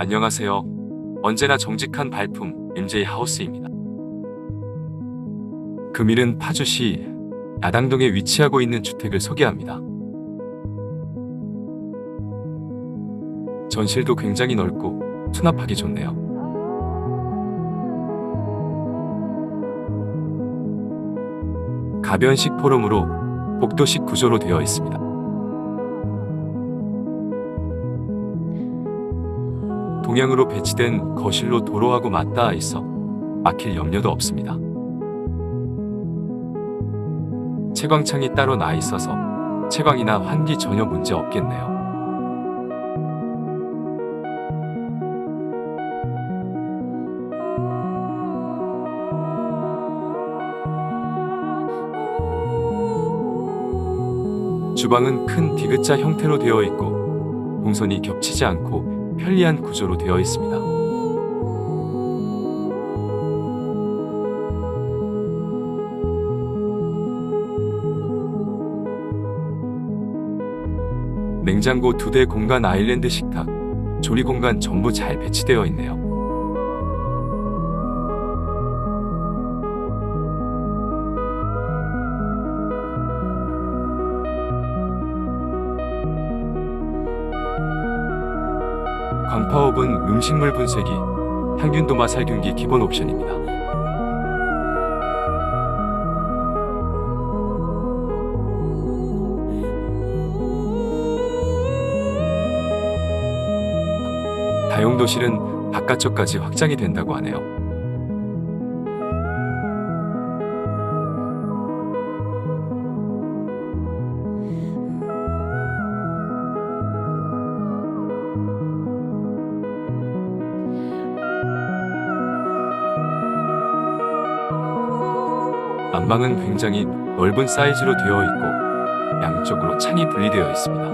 안녕하세요. 언제나 정직한 발품 MJ 하우스입니다. 금일은 파주시 야당동에 위치하고 있는 주택을 소개합니다. 전실도 굉장히 넓고 수납하기 좋네요. 가변식 포럼으로 복도식 구조로 되어 있습니다. 동양으로 배치된 거실로 도로하고 맞닿아 있어 막힐 염려도 없습니다. 채광창이 따로 나 있어서 채광이나 환기 전혀 문제 없겠네요. 주방은 큰 디귿자 형태로 되어 있고 동선이 겹치지 않고 편리한 구조로 되어 있습니다. 냉장고 두 대 공간 아일랜드 식탁, 조리 공간 전부 잘 배치되어 있네요. 광파업은 음식물 분쇄기, 향균도마 살균기 기본 옵션입니다. 다용도실은 바깥쪽까지 확장이 된다고 하네요. 안방은 굉장히 넓은 사이즈로 되어 있고 양쪽으로 창이 분리되어 있습니다.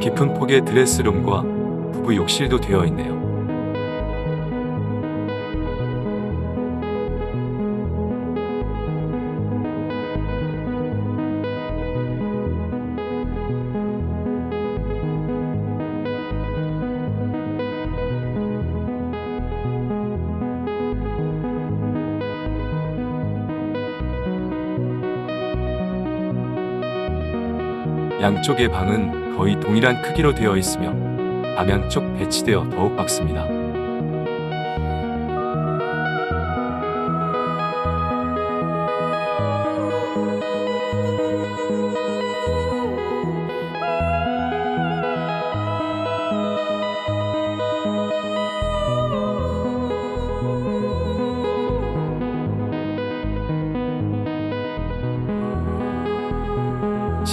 깊은 폭의 드레스룸과 부부 욕실도 되어 있네요. 양쪽의 방은 거의 동일한 크기로 되어 있으며 밤양 쪽 배치되어 더욱 밝습니다.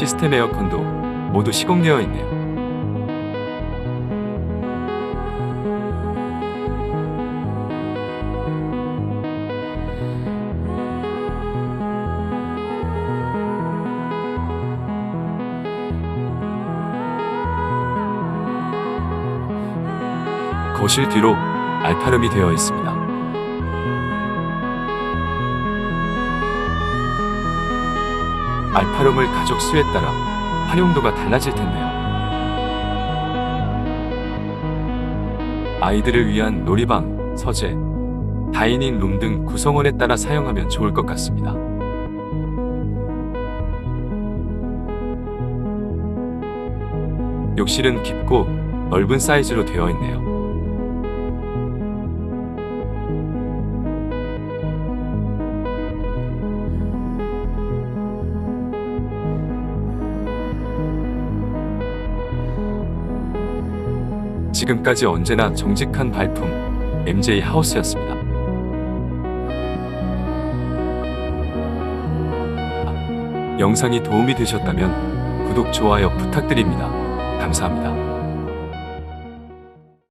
시스템 에어컨도 모두 시공되어 있네요. 거실 뒤로 알파름이 되어 있습니다. 알파룸을 가족 수에 따라 활용도가 달라질 텐데요. 아이들을 위한 놀이방, 서재, 다이닝 룸 등 구성원에 따라 사용하면 좋을 것 같습니다. 욕실은 깊고 넓은 사이즈로 되어 있네요. 지금까지 언제나 정직한 발품 MJ 하우스였습니다. 영상이 도움이 되셨다면 구독, 좋아요 부탁드립니다. 감사합니다.